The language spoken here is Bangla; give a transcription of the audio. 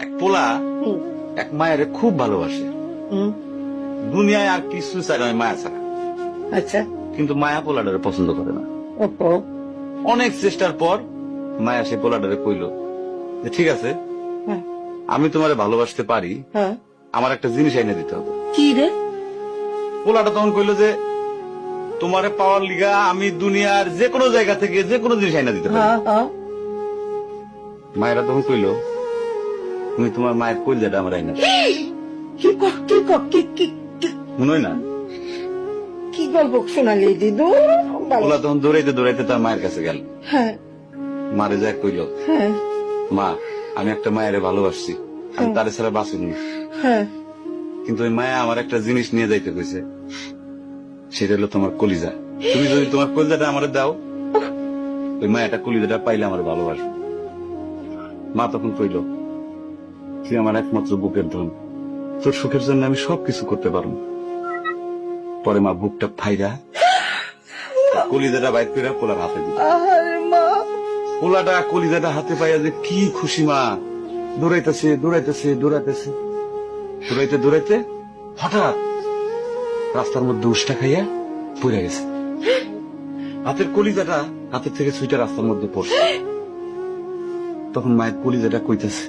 এক পোলা এক মায়ের খুব ভালোবাসে। দুনিয়ায় আর কিছু না মায়া ছাড়া। আচ্ছা। কিন্তু মায়া পোলাটারে পছন্দ করে না। অনেক চেষ্টার পর মায়া সে পোলাটারে কইল যে ঠিক আছে হ্যাঁ, আমি তোমারে ভালোবাসতে পারি হ্যাঁ। আমার একটা জিনিস এনে দিতে হবে। কি রে? পোলাটা তখন কইলো যে তোমারে পাওয়ার লিগা আমি দুনিয়ার যে কোনো জায়গা থেকে যে কোনো জিনিস এনে দিতে পারি। হ্যাঁ। মায়েরা তখন কইলো তুমি তোমার মায়ের কইলজাটা আমার আইনা কি ক- কি ক- কি কি? মনে হয় না। কি গল্প শোনালি দিদু। পোলা তখন দৌড়াইতে দৌড়াইতে তার মায়ের কাছে গেল। হ্যাঁ। মারে যায় কইলো। হ্যাঁ। মা আমি একটা মায়ের ভালোবাসছি। আমি হুম। তারে ছাড়া বাঁচিনি হ্যাঁ। কিন্তু ওই মায়া আমার একটা জিনিস নিয়ে যাইতে কইছে। সেটা হলো তোমার কলিজা। তুমি যদি তোমার কলিজাটা আমার দাও ওই মায়াটা কলিজাটা পাইলে আমার ভালোবাসবে। মা তখন কইল তুই আমার একমাত্র বুকের ধন। তোর সুখের জন্য আমি সবকিছু করতে পারব। পরে মা বুকটা ফাইরা কলিজাটা বাইর করে পোলার হাতে দিল। পোলাটা কলিজাটা হাতে পাইয়া যে কি খুশি মা। দৌড়াইতেছে দৌড়াইতেছে দৌড়াইতেছে। দৌড়াইতে দৌড়াইতে হঠাৎ রাস্তার মধ্যে উষ্টা খাইয়া পড়ে গেছে। হাতের কলিজাটা হাতের থেকে সুইটা রাস্তার মধ্যে পড়ছে। তখন মায়ের কলিজাটা কইতেছে